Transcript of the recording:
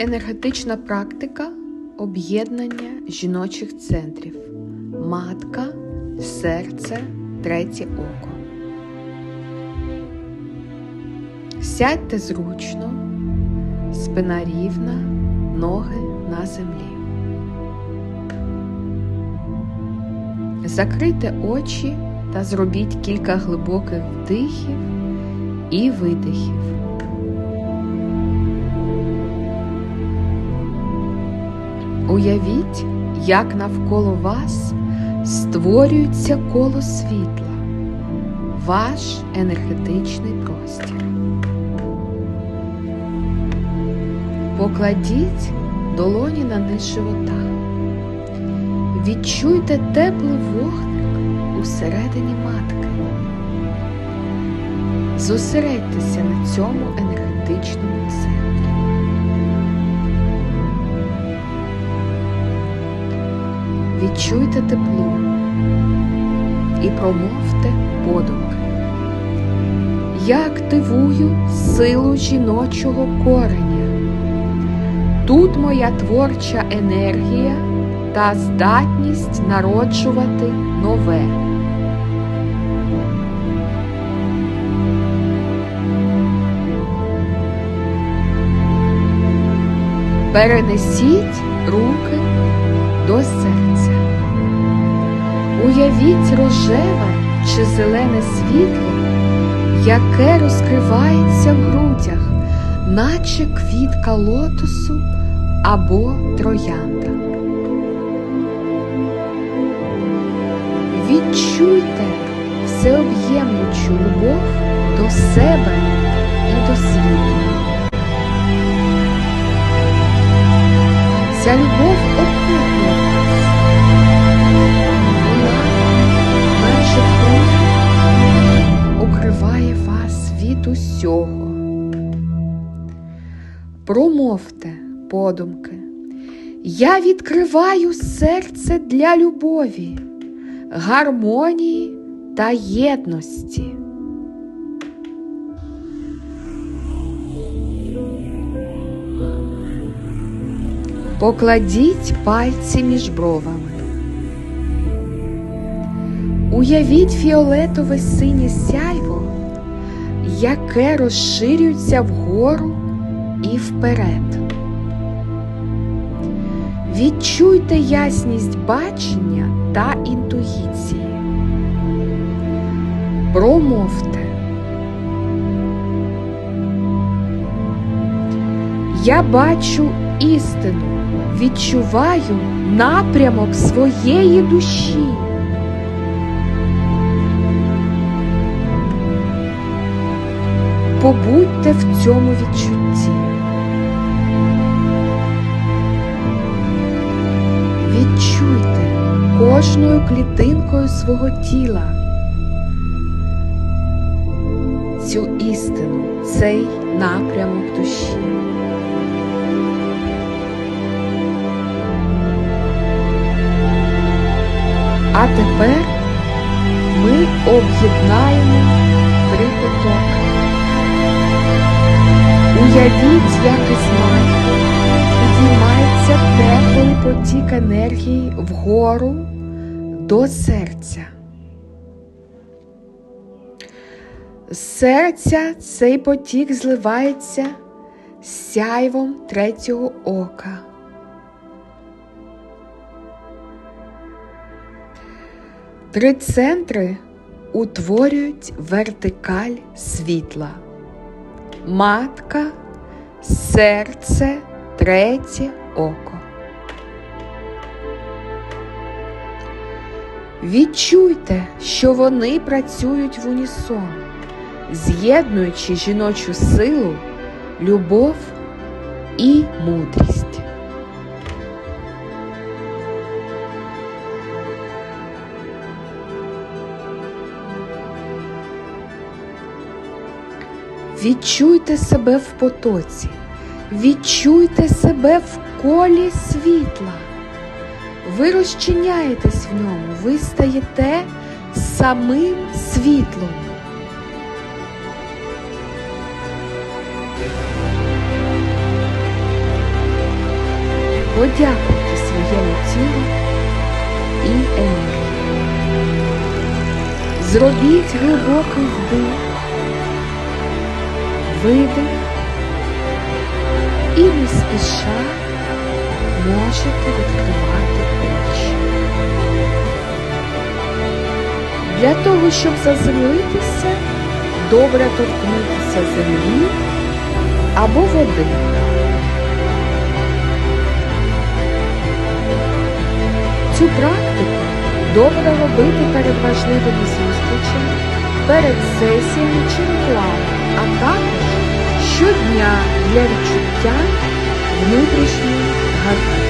енергетична практика об'єднання жіночих центрів матка, серце, третє око. Сядьте зручно, спина рівна, ноги на землі. Закрийте очі та зробіть кілька глибоких вдихів і видихів. Уявіть, як навколо вас створюється коло світла, ваш енергетичний простір. Покладіть долоні на низ живота. Відчуйте теплий вогник усередині матки. Зосередьтеся на цьому енергетичному центрі. Відчуйте тепло і промовте подумки. Я активую силу жіночого кореня. Тут моя творча енергія та здатність народжувати нове. Перенесіть руки до серця. Уявіть рожеве чи зелене світло, яке розкривається в грудях, наче квітка лотосу або троянда. Відчуйте всеоб'ємнучу любов до себе і до світу. Ця любов усього. Промовте подумки. Я відкриваю серце для любові, гармонії та єдності. Покладіть пальці між бровами. Уявіть фіолетове синє сяйво, яке розширюється вгору і вперед. Відчуйте ясність бачення та інтуїції. Промовте. Я бачу істину, відчуваю напрямок своєї душі. Побудьте в цьому відчутті. Відчуйте кожною клітинкою свого тіла цю істину, цей напрямок душі. А тепер ми об'єднаємо три потоки. Уявіть, як із матки підіймається теплий потік енергії вгору до серця. Серця цей потік зливається з сяйвом третього ока. Три центри утворюють вертикаль світла. Матка, серце, третє око. Відчуйте, що вони працюють в унісон, з'єднуючи жіночу силу, любов і мудрість. Відчуйте себе в потоці, відчуйте себе в колі світла. Ви розчиняєтесь в ньому, ви стаєте самим світлом. Подякуйте своєму тілу і енергії. Зробіть глибокий вдих, видих і не спіша можете відкривати очі. Для того, щоб заземлитися, добре торкнутися землі або води. Цю практику добре робити перед важливими зустрічами, перед сесіями чи ритуалами, а також щодня для відчуття внутрішньої гармонії.